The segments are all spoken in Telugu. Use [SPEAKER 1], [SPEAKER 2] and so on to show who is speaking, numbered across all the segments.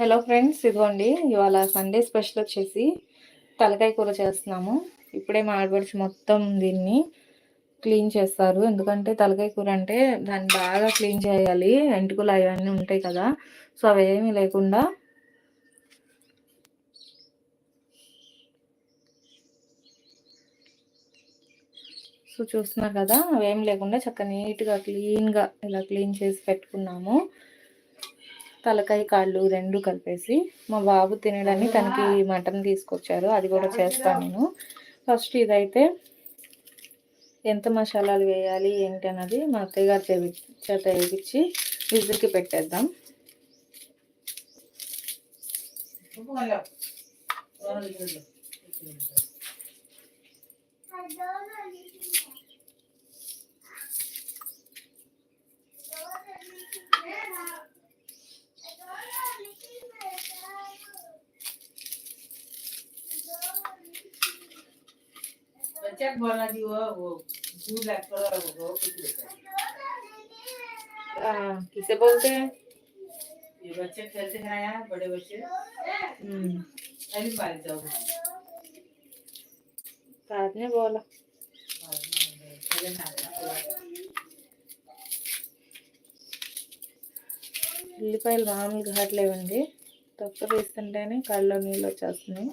[SPEAKER 1] హలో ఫ్రెండ్స్ ఇదిగోండి ఇవాళ సండే స్పెషల్ వచ్చేసి తలకాయ కూర చేస్తున్నాము. ఇప్పుడే మా ఆడపడిచి మొత్తం దీన్ని క్లీన్ చేస్తారు. ఎందుకంటే తలకాయ కూర అంటే దాన్ని బాగా క్లీన్ చేయాలి. ఎంటుకలు అవన్నీ ఉంటాయి కదా. సో అవి ఏమీ లేకుండా సో చూస్తున్నారు కదా అవేం లేకుండా చక్కగా నీట్గా క్లీన్గా ఇలా క్లీన్ చేసి పెట్టుకున్నాము. తలకాయ కాళ్ళు రెండు కలిపేసి మా బాబు తినడానికి తనకి మటన్ తీసుకొచ్చారు అది కూడా చేస్తాను నేను. ఫస్ట్ ఇదైతే ఎంత మసాలాలు వేయాలి ఏంటి అన్నది మా అత్తయ్య గారు చేపి చేత వేయించి విజిల్కి పెట్టేద్దాం.
[SPEAKER 2] I. को बोलना दी वो वो दूध लग कर वो कुछ लेता
[SPEAKER 1] ఆ, किसे बोलते हैं
[SPEAKER 2] ये बच्चे खेलते हैं यहाँ बड़े बच्चे
[SPEAKER 1] हम्म,
[SPEAKER 2] अभी मार जाओ
[SPEAKER 1] बाद में बोला
[SPEAKER 2] खेले ना
[SPEAKER 1] ఉల్లిపాయలు మామూలు ఘాట్లేవండి తొక్క వేస్తుంటేనే కళ్ళలో నీళ్ళు వచ్చేస్తున్నాయి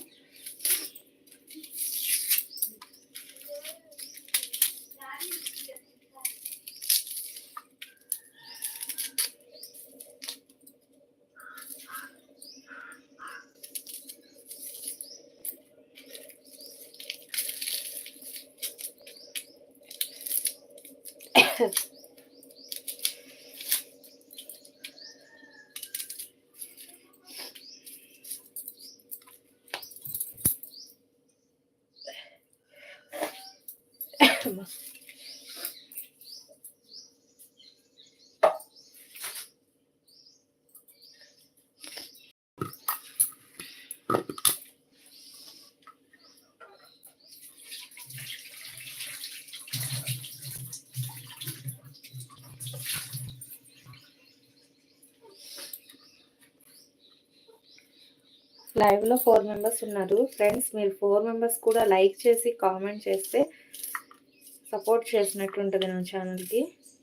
[SPEAKER 1] kız. Tamam. లైవ్లో ఫోర్ మెంబర్స్ ఉన్నారు. ఫ్రెండ్స్ మీరు ఫోర్ మెంబర్స్ కూడా లైక్ చేసి కామెంట్ చేస్తే సపోర్ట్ చేసినట్టు ఉంటుంది నా ఛానల్కి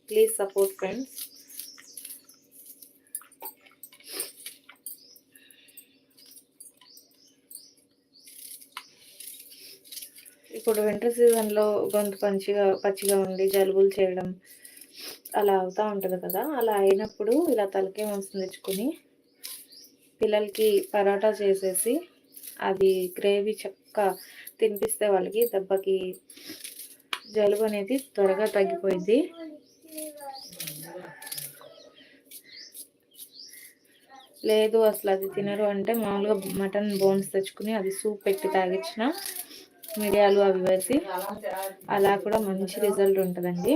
[SPEAKER 1] ప్లీజ్ సపోర్ట్ ఫ్రెండ్స్ ఇప్పుడు వింటర్ సీజన్లో గొంతు పంచిగా పచ్చిగా ఉండి జలుబులు చేయడం అలా అవుతూ ఉంటుంది కదా. అలా అయినప్పుడు ఇలా తలకే మాంసం తెచ్చుకొని పిల్లలకి పరోటా చేసేసి అది గ్రేవీ చక్క తినిపిస్తే వాళ్ళకి దెబ్బకి జలుబు అనేది త్వరగా తగ్గిపోయింది. లేదు అసలు అది తినరు అంటే మామూలుగా మటన్ బోన్స్ తెచ్చుకుని అది సూప్ పెట్టి తాగించిన మిరియాలు అవి వేసి అలా కూడా మంచి రిజల్ట్ ఉంటుందండి.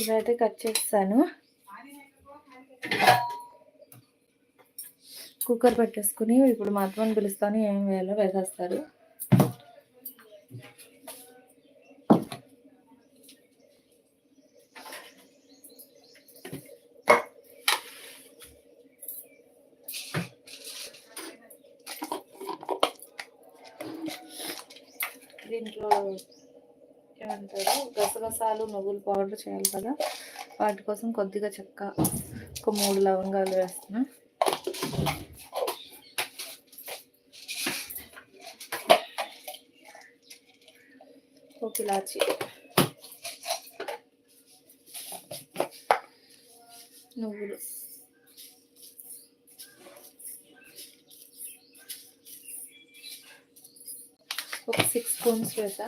[SPEAKER 1] ఇవైతే కట్ చేస్తాను. కుక్కర్ పెట్టేసుకుని ఇప్పుడు మా అత్తమని పిలుస్తాను ఏం వేయాలో వేసేస్తారు. దీంట్లో అంటారు గసగసాలు నువ్వులు పౌడర్ చేయాలి కదా. వాటి కోసం కొద్దిగా చెక్క ఒక మూడు లవంగాలు వేస్తున్నా. ఒక ఇలాచి. నువ్వులు. ఒక సిక్స్ స్పూన్స్ వేసా.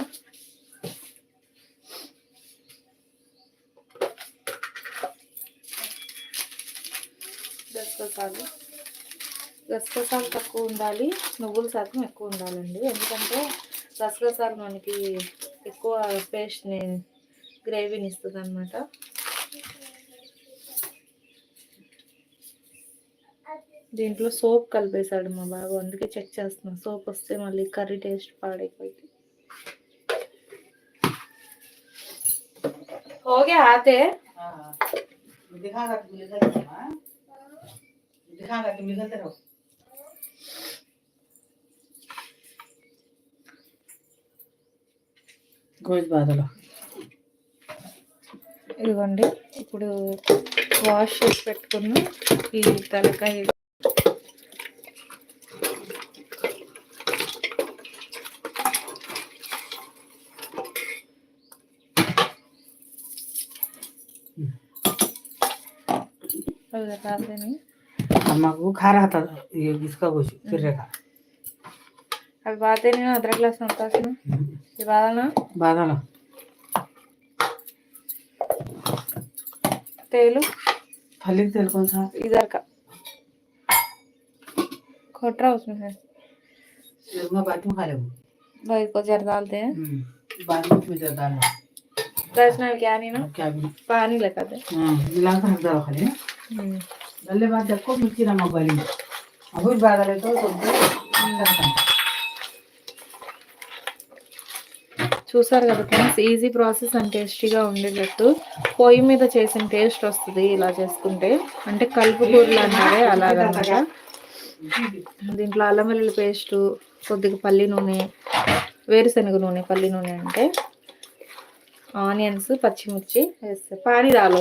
[SPEAKER 1] గసగసాలు గసగసాలు తక్కువ ఉండాలి. నువ్వుల శాతం ఎక్కువ ఉండాలండి. ఎందుకంటే గసగసాలు మనకి ఎక్కువ పేస్ట్ని గ్రేవీని ఇస్తుంది అనమాట దీంట్లో సోప్ కలిపేశాడు మా బాబు. అందుకే చెక్ చేస్తున్నాం. సోప్ వస్తే మళ్ళీ కర్రీ టేస్ట్ పాడైపోయింది ఓకే ఆతే.
[SPEAKER 2] हाँ दिखागा तुम लिखा हाँ दिखागा तुम लिखते रहो గోజ్ బాధలు
[SPEAKER 1] ఇదిగోండి ఇప్పుడు వాష్ చేసి పెట్టుకున్న ఈ తలకాయ हमारे
[SPEAKER 2] खा रहा था ये इसका कुछ फिर रखा
[SPEAKER 1] अभी बात ही नहीं अदरक लहसुन हम्म।
[SPEAKER 2] का
[SPEAKER 1] ये
[SPEAKER 2] बादल ना? बादल तेल? फली तेल कौन सा?
[SPEAKER 1] इधर का। खोट रहा उसमें
[SPEAKER 2] से। बाद में खा लेंगे
[SPEAKER 1] भाई को जर डालते हैं।
[SPEAKER 2] हम्म, बाद में भी जर डालना।
[SPEAKER 1] प्रश्न क्या नहीं ना?
[SPEAKER 2] क्या भी।
[SPEAKER 1] पानी लगाते हैं
[SPEAKER 2] हाँ, मिला कर रख दो खाली हम्म। ಒಳ್ಳೆ ಬಾತ್ ಹಾಕೊಂಡು ಮಿಕ್ಸಿ ನಮ್ಮ ಬಳಿ ಅವು
[SPEAKER 1] చూసారు కదా ఫ్రెండ్స్ ఈజీ ప్రాసెస్ అండ్ టేస్టీగా ఉండేటట్టు. పొయ్యి మీద చేసిన టేస్ట్ వస్తుంది ఇలా చేసుకుంటే. అంటే కలుపు కూరలు అంటారే అలాగనమాట. దీంట్లో అల్లం వెల్లుల్లి పేస్ట్ కొద్దిగా పల్లి నూనె వేరుశనగ నూనె పల్లి నూనె అంటే ఆనియన్స్ పచ్చిమిర్చి వేస్తే పానీ రాలో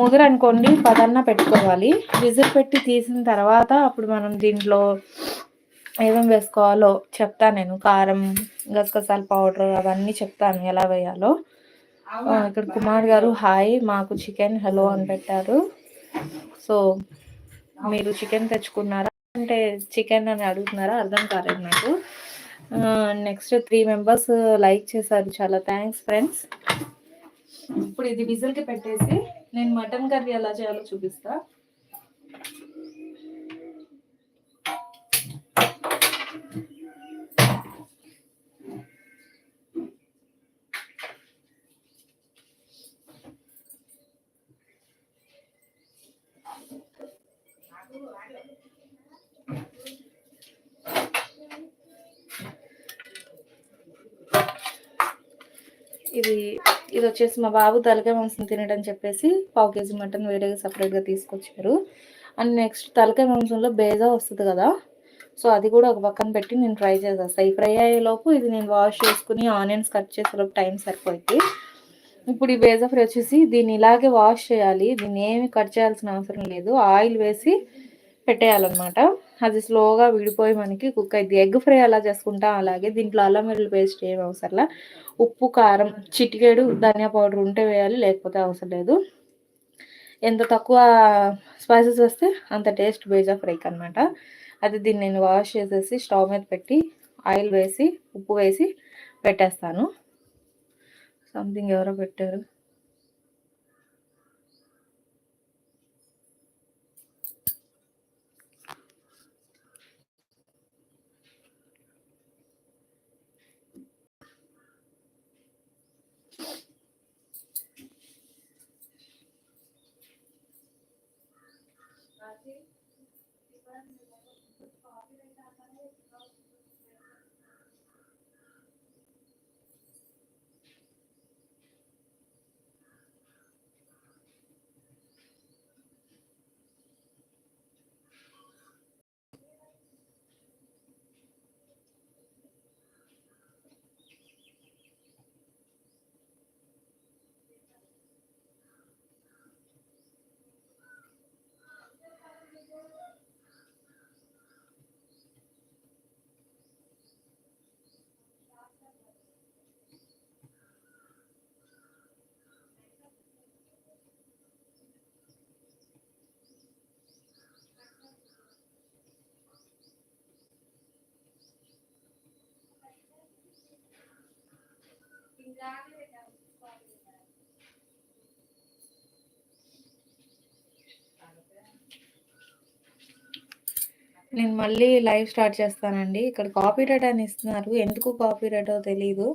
[SPEAKER 1] ముగ్గురు అనుకోండి పదన్న పెట్టుకోవాలి. విజిల్ పెట్టి తీసిన తర్వాత అప్పుడు మనం దీంట్లో ఏమేమి వేసుకోవాలో చెప్తాను నేను. కారం గసగసాల పౌడర్ అవన్నీ చెప్తాను ఎలా వేయాలో. ఇక్కడ కుమార్ గారు హాయ్ మాకు చికెన్ హలో అని పెట్టారు. సో మీరు చికెన్ తెచ్చుకున్నారా? అంటే చికెన్ అని అడుగుతున్నారా? అర్థం కాలేదు నాకు. నెక్స్ట్ త్రీ మెంబర్స్ లైక్ చేశారు చాలా. Thanks friends. ఇప్పుడు ఇది విజిల్కి పెట్టేసి నేను మటన్ కర్రీ ఎలా చేయాలో చూపిస్తా. ఇది ఇది వచ్చేసి మా బాబు తలకాయ మాంసం తినడని చెప్పేసి పావు కేజీ మటన్ వేరేగా సపరేట్గా తీసుకొచ్చారు. అండ్ నెక్స్ట్ తలకాయ మాంసంలో బేజా వస్తుంది కదా సో అది కూడా ఒక పక్కన పెట్టి నేను ఫ్రై చేసేస్తాను ఈ ఫ్రై అయ్యేలోపు ఇది నేను వాష్ చేసుకుని ఆనియన్స్ కట్ చేసేలోపు టైం సరిపోయింది ఇప్పుడు ఈ బేజా ఫ్రై వచ్చేసి దీన్ని ఇలాగే వాష్ చేయాలి. దీన్ని ఏమి కట్ చేయాల్సిన అవసరం లేదు. ఆయిల్ వేసి పెట్టేయాలన్నమాట. అది స్లోగా విడిపోయి మనకి కుక్ అయింది ఎగ్ ఫ్రై అలా చేసుకుంటాం అలాగే దీంట్లో అల్లం వెల్లుల్లి పేస్ట్ ఏం అవసరంలా ఉప్పు కారం చిటికేడు ధనియా పౌడర్ ఉంటే వేయాలి లేకపోతే అవసరం లేదు. ఎంత తక్కువ స్పైసెస్ వస్తే అంత టేస్ట్ బేజా ఫ్రైకి అనమాట అది దీన్ని నేను వాష్ చేసేసి స్టవ్ మీద పెట్టి ఆయిల్ వేసి ఉప్పు వేసి పెట్టేస్తాను. సంథింగ్ ఎవరో పెట్టారు. నేను మళ్ళీ లైవ్ స్టార్ట్ చేస్తానండి. ఇక్కడ కాపీ రైట్ అని ఇస్తున్నారు. ఎందుకు కాపీ రైటో తెలీదు.